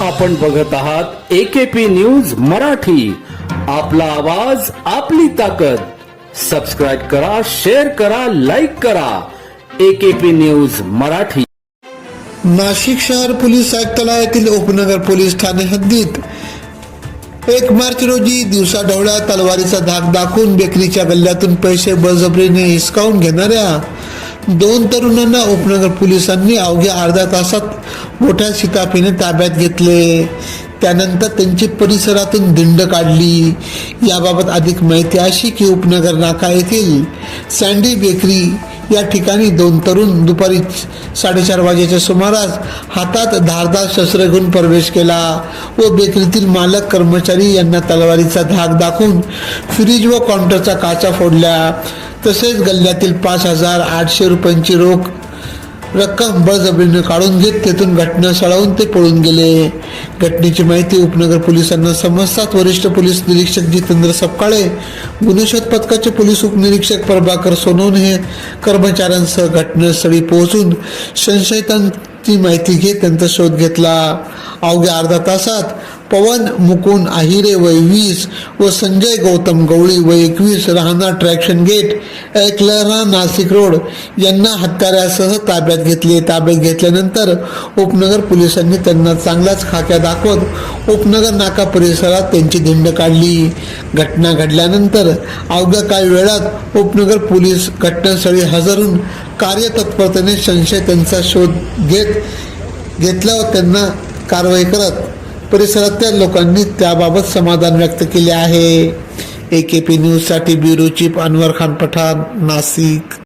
आपण बघत आहात एकेपी न्यूज मराठी. आपला आवाज आपली ताकद. सबस्क्राईब करा शेअर करा लाईक करा. AKP news Marathi. नाशिक शहर पोलीस आयुक्तालयातील उपनगर पोलीस ठाणे हद्दीत एक मार्च रोजी दिवसा ढवळ्या तलवारीचा धाक दाखवून बेकरीच्या गल्ल्यातून पैसे बळजबरीने हिसकावून घेणाऱ्या दोन तरुणांना उपनगर पोलिसांनी अवघ्या अर्ध्या तासात मोठ्या शिताफीने ताब्यात घेतले. त्यानंतर त्यांची परिसरातून दिंड काढली. याबाबत अधिक माहिती अशी की उपनगर नाका येथील सँडी बेकरी या ठिकाणी दोन तरुण दुपारी साडेचार वाजेच्या सुमारास हातात धारदार शस्त्र घेऊन प्रवेश केला व बेकरीतील मालक कर्मचारी यांना तलवारीचा धाक दाखवून फ्रीज व काउंटरचा काचा फोडल्या तसेच गल्ल्यातील पाच हजार आठशे रुपयांची रोख रक्कम बळजबरीने काढून घेत तेथून घटना सळावून ते पळून गेले. घटनेची माहिती उपनगर पोलिसांना समजतात वरिष्ठ पोलीस निरीक्षक जितेंद्र सपकाळे गुन्हे शोध पथकाचे पोलीस उपनिरीक्षक प्रभाकर सोनवणे हे कर्मचाऱ्यांसह घटनास्थळी पोहोचून संशयितांची माहिती घेत त्यांचा शोध घेतला. अवघ्या अर्धा तासात पवन मुकुंद आहिरे वय वीस व संजय गौतम गवळी वय एकवीस राहणार traction gate Eklahara Nashik road. यांना हत्यारासह ताब्यात घेतले. ताब्यात घेतल्यानंतर उपनगर पोलिसांनी त्यांना चांगलाच खाक्या दाखवत उपनगर नाका परिसरात त्यांची धिंड काढली. घटना घडल्यानंतर अवघ्या काही वेळात उपनगर पोलीस घटनास्थळी हजरून कार्यतत्परतेने संशय त्यांचा शोध घेत घेतल्यावर त्यांना कारवाई करत परिसरातल्या लोकांनी त्याबाबत समाधान व्यक्त केले आहे. ए के पी न्यूजसाठी ब्युरो चीफ अनवर खान पठाण नाशिक.